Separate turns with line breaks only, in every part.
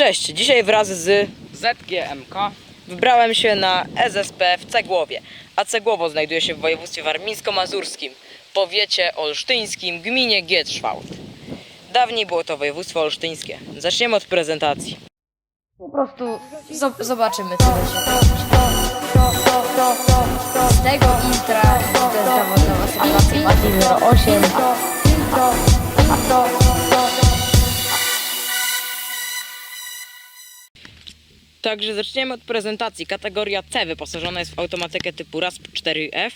Cześć, dzisiaj wraz z
ZGMK.
wybrałem się na SSP w Cegłowie, a Cegłowo znajduje się w województwie warmińsko-mazurskim, powiecie olsztyńskim, gminie Gietrzwałd. Dawniej było to województwo olsztyńskie. Zaczniemy od prezentacji.
Po prostu zo- zobaczymy co da się. Z tego intra to jest dowód na was relacji
Także zaczniemy od prezentacji. Kategoria C wyposażona jest w automatykę typu RASP 4F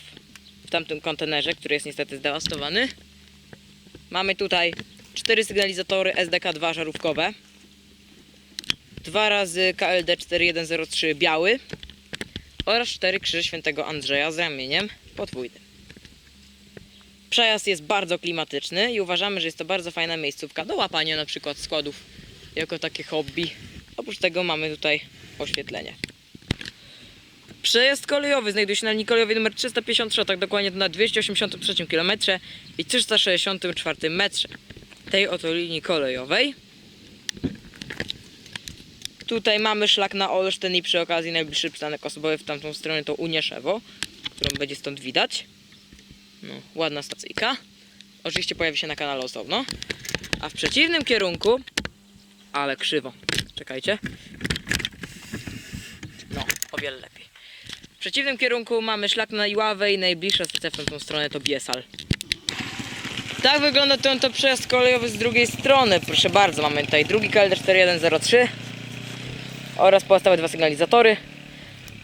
w tamtym kontenerze, który jest niestety zdewastowany. Mamy tutaj cztery sygnalizatory SDK2 żarówkowe, dwa razy KLD 4103 biały oraz cztery krzyże świętego Andrzeja z ramieniem podwójnym. Przejazd jest bardzo klimatyczny i uważamy, że jest to bardzo fajna miejscówka do łapania na przykład schodów jako takie hobby. Oprócz tego mamy tutaj oświetlenie. Przejazd kolejowy znajduje się na linii kolejowej numer 353, tak dokładnie na 283 km i 364 metrze tej oto linii kolejowej. Tutaj mamy szlak na Olsztyn i przy okazji najbliższy przystanek osobowy w tamtą stronę to Unieszewo, którą będzie stąd widać. No, ładna stacyjka. Oczywiście pojawi się na kanale osobno. A w przeciwnym kierunku, ale krzywo. Czekajcie. No, o wiele lepiej. W przeciwnym kierunku mamy szlak na Iławę i najbliższa stacja w tamtą stronę to Biesal. Tak wygląda ten to przejazd kolejowy z drugiej strony. Proszę bardzo, mamy tutaj drugi KLD 4103 oraz pozostałe dwa sygnalizatory.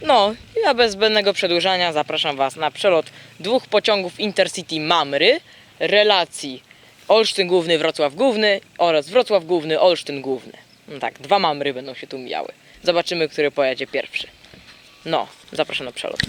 No, ja bez zbędnego przedłużania zapraszam Was na przelot dwóch pociągów Intercity Mamry relacji Olsztyn Główny, Wrocław Główny oraz Wrocław Główny, Olsztyn Główny. No tak, dwa Mamry będą się tu mijały. Zobaczymy, który pojedzie pierwszy. No, zapraszam na przelot.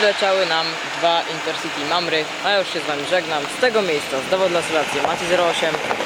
Przyleciały nam dwa Intercity Mamry, a już się z Wami żegnam. Z tego miejsca z dowód dla Maci 08